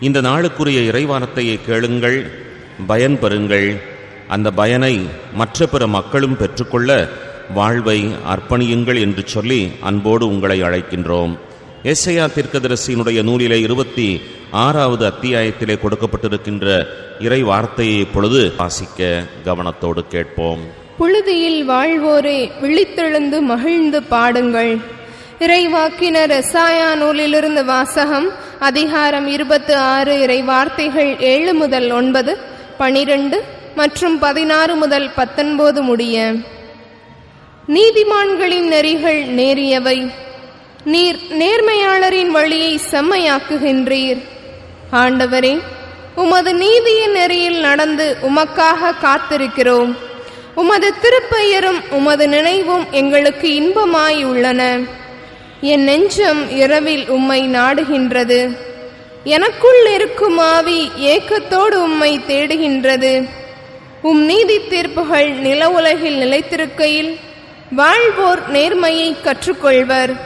இந்த நாளுக்குரிய இறைவானத்தையை கேளுங்கள் பயன் பெறுங்கள் அந்த பயனை மற்ற பிற மக்களும் பெற்றுக்கொள்ள வாழ்வை அர்ப்பணியுங்கள் என்று சொல்லி அன்போடு உங்களை அழைக்கின்றோம். எஸ்ஐயா தீர்க்கதரிசியினுடைய நூலிலே இருபத்தி ஆறாவது அத்தியாயத்திலே கொடுக்கப்பட்டிருக்கின்ற இறை வார்த்தையை பொழுது வாசிக்க கவனத்தோடு கேட்போம். புழுதியில் வாழ்வோரே விழித்தெழுந்து மகிழ்ந்து பாடுங்கள். இறைவாக்கின ரசாயா நூலிலிருந்து வாசகம் அதிகாரம் இருபத்து ஆறு இறை வார்த்தைகள் ஏழு முதல் ஒன்பது பனிரெண்டு மற்றும் பதினாறு முதல் பத்தொன்பது முடிய. நீதிமான்களின் நெறிகள் நேரியவை. நீர் நேர்மையாளரின் வழியை செம்மையாக்குகின்றீர். ஆண்டவரே உமது நீதியின் நெறியில் நடந்து உமக்காக காத்திருக்கிறோம். உமது திருப்பெயரும் உமது நினைவும் எங்களுக்கு இன்பமாய் உள்ளன என் நெஞ்சம் இரவில் உம்மை நாடுகின்றது. எனக்குள் இருக்கும் ஆவி ஏக்கத்தோடு உம்மை தேடுகின்றது. உம் நீதி தீர்ப்புகள் நில உலகில் நிலைத்திருக்கையில் வாழ்வோர் நேர்மையை கற்றுக்கொள்வர்.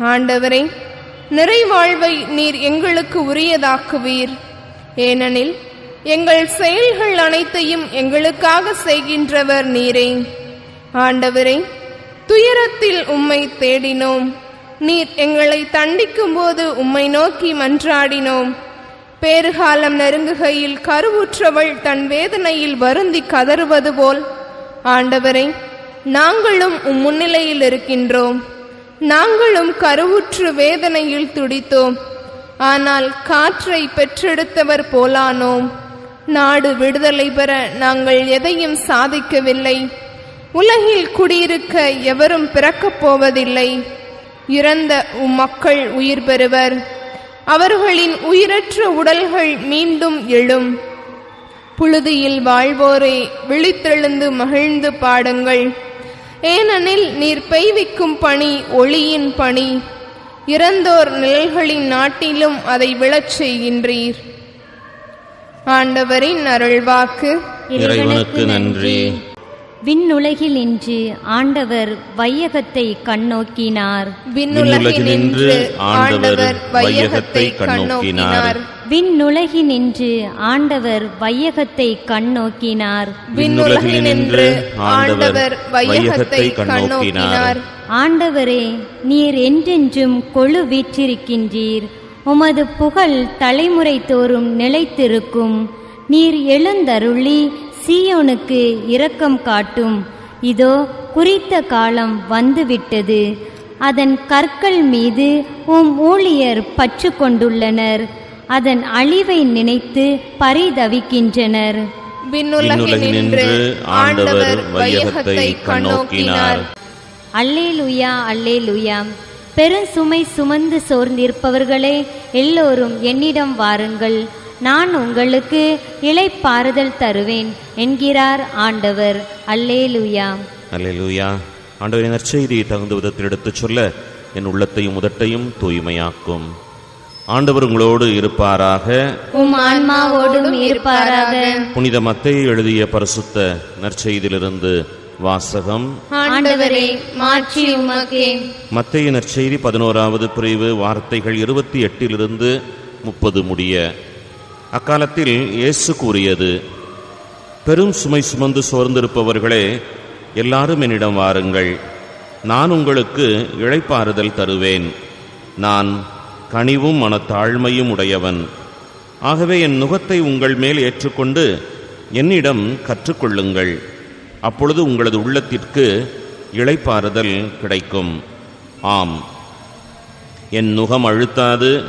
ஆண்டவரே நிறைவாழ்வை நீர் எங்களுக்கு உரியதாக்குவீர். ஏனெனில் எங்கள் செயல்கள் அனைத்தையும் எங்களுக்காக செய்கின்றவர் நீரே. ஆண்டவரே துயரத்தில் உம்மை தேடினோம். நீர் எங்களை தண்டிக்கும் போது உம்மை நோக்கி மன்றாடினோம். பேறுகாலம் நெருங்குகையில் கருவுற்றவள் தன் வேதனையில் வருந்தி கதறுவது போல் ஆண்டவரை நாங்களும் உம் முன்னிலையில் இருக்கின்றோம். நாங்களும் கருவுற்று வேதனையில் துடித்தோம். ஆனால் காற்றை பெற்றெடுத்தவர் போலானோம். நாடு விடுதலை பெற நாங்கள் எதையும் சாதிக்கவில்லை. உலகில் குடியிருக்க எவரும் பிறக்கப் போவதில்லை. இறந்த உம் மக்கள் உயிர் பெறுவர். அவர்களின் உயிரற்ற உடல்கள் மீண்டும் எழும். புழுதியில் வாழ்வோரே விழித்தெழுந்து மகிழ்ந்து பாடுங்கள். ஏனெனில் நீர் பெய்விக்கும் பணி ஒளியின் பணி. இறந்தோர் நிழல்களின் நாட்டிலும் அதை விழச் செய்கின்றீர். ஆண்டவரின் அருள்வாக்கு. இறைவனுக்கு நன்றி. விண்ணுலகில் இன்று ஆண்டவர் வையகத்தை கண்ணோக்கினார். விண்ணுலகினின்று ஆண்டவர் வையகத்தை கண்ணோக்கினார். விண்ணுலகினின்று ஆண்டவர் வையகத்தை கண்ணோக்கினார். விண்ணுலகினின்று ஆண்டவர் வையகத்தை கண்ணோக்கினார். ஆண்டவரே நீர் என்றென்றும் கொழு வீற்றிருக்கின்றீர். உமது புகழ் தலைமுறை தோறும் நிலைத்திருக்கும். நீர் எழுந்தருளி சீயோனுக்கு இரக்கம் காட்டும். இதோ குறித்த காலம் வந்துவிட்டது. அதன் கற்கள் மீது உம் ஊழியர் பற்று கொண்டுள்ளனர். அதன் அழிவை நினைத்து பரிதவிக்கின்றனர். விண்ணுலகினின்று ஆண்டவர் வையகத்தை கண்ணோக்கினார். அல்லேலுயா அல்லேலுயா. பெருசுமை சுமந்து சோர்ந்திருப்பவர்களே எல்லோரும் என்னிடம் வாருங்கள். நான் உங்களுக்கு இளைப்பாறுதல் தருவேன் என்கிறார் ஆண்டவர். அல்லேலுயா. அல்லேலூயா. ஆண்டவரின் நற்செய்தியை தகுந்த விதத்தில் எடுத்துச் சொல்ல என் உள்ளத்தையும் உதட்டையும் தூய்மையாக்கும். ஆண்டவர் உங்களோடு இருப்பாராக. உம் ஆன்மாவோடும் இருப்பாராக. புனித மத்தேயு எழுதிய பரிசுத்த நற்செய்தியிலிருந்து வாசகம். ஆண்டவரே மாற்றி உமக்கே. மத்தேயு நற்செய்தி பதினோராவது பிரிவு வார்த்தைகள் இருபத்தி எட்டிலிருந்து முப்பது முடிய. அக்காலத்தில் இயேசு கூறியது பெரும் சுமை சுமந்து சோர்ந்திருப்பவர்களே எல்லாரும் என்னிடம் வாருங்கள். நான் உங்களுக்கு இழைப்பாறுதல் தருவேன். நான் கனிவும் மனத்தாழ்மையும் உடையவன். ஆகவே என் நுகத்தை உங்கள் மேல் ஏற்றுக்கொண்டு என்னிடம் கற்றுக்கொள்ளுங்கள். அப்பொழுது உங்களது உள்ளத்திற்கு இழைப்பாறுதல் கிடைக்கும். ஆம். என் நுகம் அழுத்தாது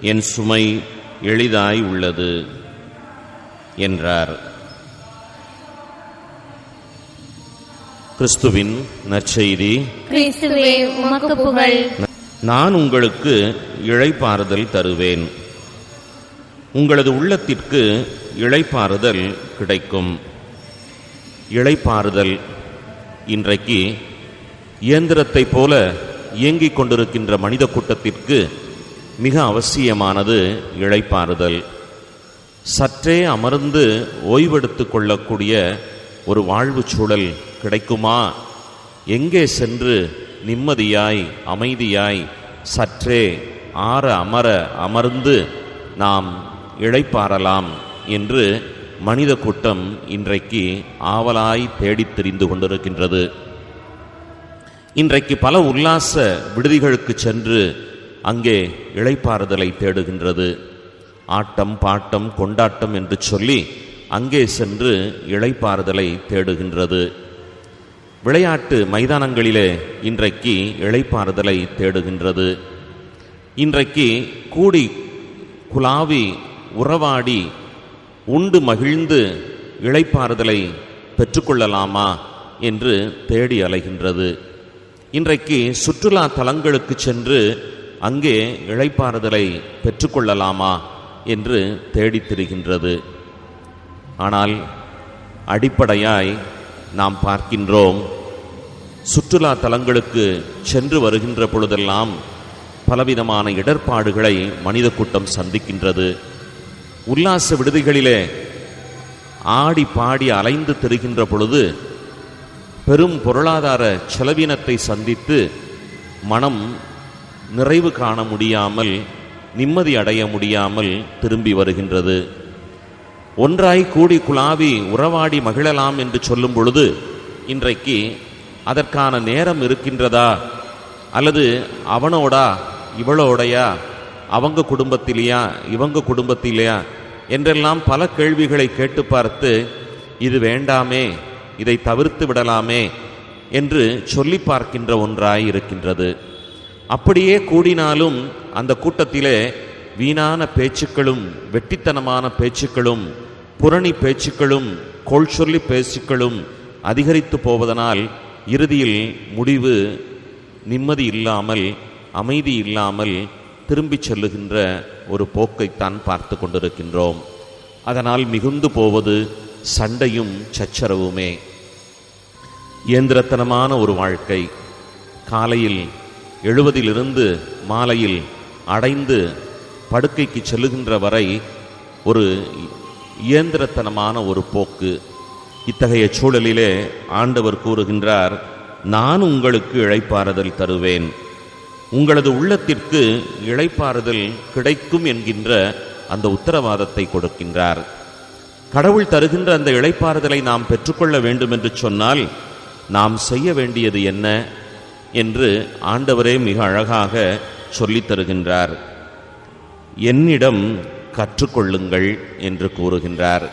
என் சுமை எளிதாய் உள்ளது என்றார். கிறிஸ்துவின் நற்செய்தி. நான் உங்களுக்கு இளைப்பாறுதல் தருவேன். உங்களது உள்ளத்திற்கு இளைப்பாறுதல் கிடைக்கும். இளைப்பாறுதல் இன்றைக்கு இயந்திரத்தைப் போல இயங்கிக் கொண்டிருக்கின்ற மனித கூட்டத்திற்கு மிக அவசியமானது இழைப்பாறுதல். சற்றே அமர்ந்து ஓய்வெடுத்து கொள்ளக்கூடிய ஒரு வாழ்வு சூழல் கிடைக்குமா? எங்கே சென்று நிம்மதியாய் அமைதியாய் சற்றே ஆற அமர அமர்ந்து நாம் இழைப்பாரலாம் என்று மனித கூட்டம் இன்றைக்கு ஆவலாய் தேடித் திரிந்து கொண்டிருக்கின்றது. இன்றைக்கு பல உல்லாச விடுதிகளுக்கு சென்று அங்கே இளைப்பாறுதலை தேடுகின்றது. ஆட்டம் பாட்டம் கொண்டாட்டம் என்று சொல்லி அங்கே சென்று இழைப்பாறுதலை தேடுகின்றது. விளையாட்டு மைதானங்களிலே இன்றைக்கு இளைப்பாறுதலை தேடுகின்றது. இன்றைக்கு கூடி குலாவி உறவாடி உண்டு மகிழ்ந்து இளைப்பாறுதலை பெற்றுக்கொள்ளலாமா என்று தேடி அலைகின்றது. இன்றைக்கு சுற்றுலா தலங்களுக்கு சென்று அங்கே இளைப்பாறுதலை பெற்றுக்கொள்ளலாமா என்று தேடித் திரிகின்றது. ஆனால் அடிப்படையாய் நாம் பார்க்கின்றோம் சுற்றுலா தலங்களுக்கு சென்று வருகின்ற பொழுதெல்லாம் பலவிதமான இடர்பாடுகளை மனித கூட்டம் சந்திக்கின்றது. உல்லாச விடுதிகளிலே ஆடி பாடி அலைந்து திரிகின்ற பொழுது பெரும் பொருளாதார செலவினத்தை சந்தித்து மனம் நிறைவு காண முடியாமல் நிம்மதி அடைய முடியாமல் திரும்பி வருகின்றது. ஒன்றாய் கூடி குழாவி உறவாடி மகிழலாம் என்று சொல்லும் பொழுது இன்றைக்கு அதற்கான நேரம் இருக்கின்றதா? அல்லது அவனோடா இவளோடையா? அவங்க குடும்பத்திலேயா? இவங்க குடும்பத்திலேயா? என்றெல்லாம் பல கேள்விகளை கேட்டு பார்த்து இது வேண்டாமே இதை தவிர்த்து விடலாமே என்று சொல்லி பார்க்கின்ற ஒன்றாய் இருக்கின்றது. அப்படியே கூடினாலும் அந்த கூட்டத்திலே வீணான பேச்சுக்களும் வெட்டித்தனமான பேச்சுக்களும் புரணி பேச்சுக்களும் கோள் சொல்லி பேச்சுக்களும் அதிகரித்து போவதனால் இறுதியில் முடிவு நிம்மதி இல்லாமல் அமைதி இல்லாமல் திரும்பிச் செல்லுகின்ற ஒரு போக்கைத்தான் பார்த்து கொண்டிருக்கின்றோம். அதனால் மிகுந்து போவது சண்டையும் சச்சரவுமே. இயந்திரத்தனமான ஒரு வாழ்க்கை. காலையில் எழுபதிலிருந்து மாலையில் அடைந்து படுக்கைக்கு செல்லுகின்ற வரை ஒரு இயந்திரத்தனமான ஒரு போக்கு. இத்தகைய சூழலிலே ஆண்டவர் கூறுகின்றார் நான் உங்களுக்கு இழைப்பாறுதல் தருவேன். உங்களது உள்ளத்திற்கு இழைப்பாறுதல் கிடைக்கும் என்கின்ற அந்த உத்தரவாதத்தை கொடுக்கின்றார். கடவுள் தருகின்ற அந்த இழைப்பாறுதலை நாம் பெற்றுக்கொள்ள வேண்டும் என்று சொன்னால் நாம் செய்ய வேண்டியது என்ன? என்று ஆண்டவரே மிக அழகாக சொல்லித் தருகின்றார். என்னிடம் கற்றுக்கொள்ளுங்கள் என்று கூறுகின்றார்.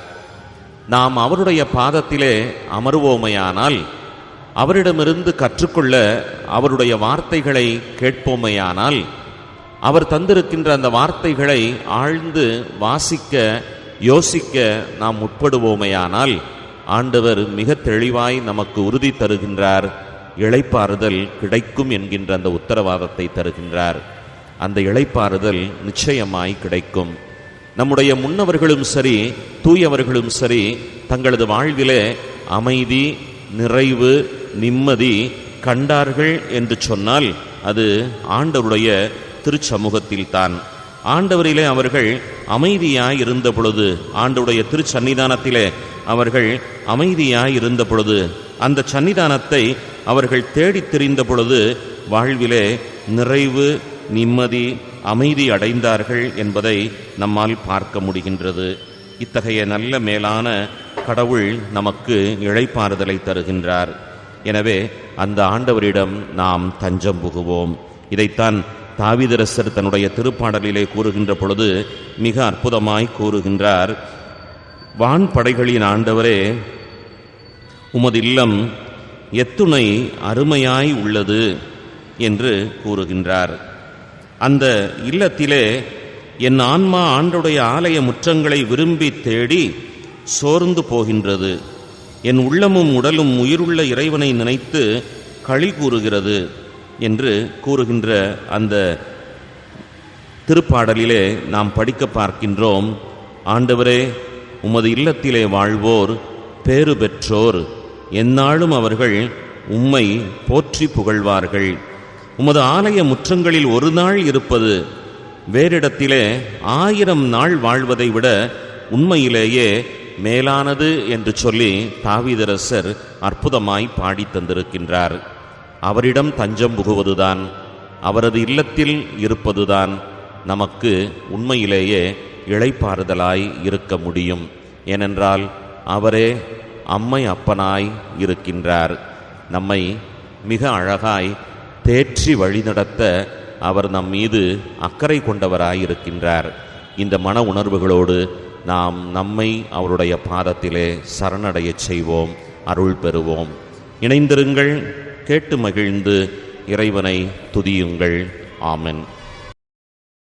நாம் அவருடைய பாதத்திலே அமருவோமையானால் அவரிடமிருந்து கற்றுக்கொள்ள அவருடைய வார்த்தைகளை கேட்போமையானால் அவர் தந்திருக்கின்ற அந்த வார்த்தைகளை ஆழ்ந்து வாசிக்க யோசிக்க நாம் முற்படுவோமையானால் ஆண்டவர் மிக தெளிவாய் நமக்கு உறுதி தருகின்றார். இழைப்பாறுதல் கிடைக்கும் என்கின்ற அந்த உத்தரவாதத்தை தருகின்றார். அந்த இழைப்பாறுதல் நிச்சயமாய் கிடைக்கும். நம்முடைய முன்னவர்களும் சரி தூயவர்களும் சரி தங்களது வாழ்விலே அமைதி நிறைவு நிம்மதி கண்டார்கள் என்று சொன்னால் அது ஆண்டவருடைய திருச்சமூகத்தில்தான். ஆண்டவரிலே அவர்கள் அமைதியாய் இருந்த பொழுது ஆண்டவுடைய திருச்சன்னிதானத்திலே அவர்கள் அமைதியாய் இருந்த பொழுது அந்த சன்னிதானத்தை அவர்கள் தேடித் திரிந்த பொழுது வாழ்விலே நிறைவு நிம்மதி அமைதி அடைந்தார்கள் என்பதை நம்மால் பார்க்க முடிகின்றது. இத்தகைய நல்ல மேலான கடவுள் நமக்கு இழைப்பாறுதலை தருகின்றார். எனவே அந்த ஆண்டவரிடம் நாம் தஞ்சம் புகுவோம். இதைத்தான் தாவிதரசர் தன்னுடைய திருப்பாடலிலே கூறுகின்ற பொழுது மிக அற்புதமாய் கூறுகின்றார். வான்படைகளின் ஆண்டவரே உமது இல்லம் எத்துணை அருமையாய் உள்ளது என்று கூறுகின்றார். அந்த இல்லத்திலே என் ஆன்மா ஆண்டுடைய ஆலய முற்றங்களை விரும்பி தேடி சோர்ந்து போகின்றது. என் உள்ளமும் உடலும் உயிருள்ள இறைவனை நினைத்து களி கூறுகிறது என்று கூறுகின்ற அந்த திருப்பாடலிலே நாம் படிக்க பார்க்கின்றோம். ஆண்டவரே உமது இல்லத்திலே வாழ்வோர் பேறு பெற்றோர். எந்நாளும் அவர்கள் உம்மை போற்றி புகழ்வார்கள். உமது ஆலய முற்றங்களில் ஒரு நாள் இருப்பது வேறிடத்திலே ஆயிரம் நாள் வாழ்வதை விட உண்மையிலேயே மேலானது என்று சொல்லி தாவிதரசர் அற்புதமாய் பாடித் தந்திருக்கின்றார். அவரிடம் தஞ்சம் புகுவதுதான் அவரது இல்லத்தில் இருப்பதுதான் நமக்கு உண்மையிலேயே இளைப்பாறுதலாய் இருக்க முடியும். ஏனென்றால் அவரே அம்மை அப்பனாய் இருக்கின்றார். நம்மை மிக அழகாய் தேற்றி வழிநடத்த அவர் நம் மீது அக்கறை கொண்டவராயிருக்கின்றார் இந்த மன உணர்வுகளோடு நாம் நம்மை அவருடைய பாதத்திலே சரணடையச் செய்வோம் அருள் பெறுவோம். இணைந்திருங்கள் கேட்டு மகிழ்ந்து இறைவனை துதியுங்கள். ஆமென்.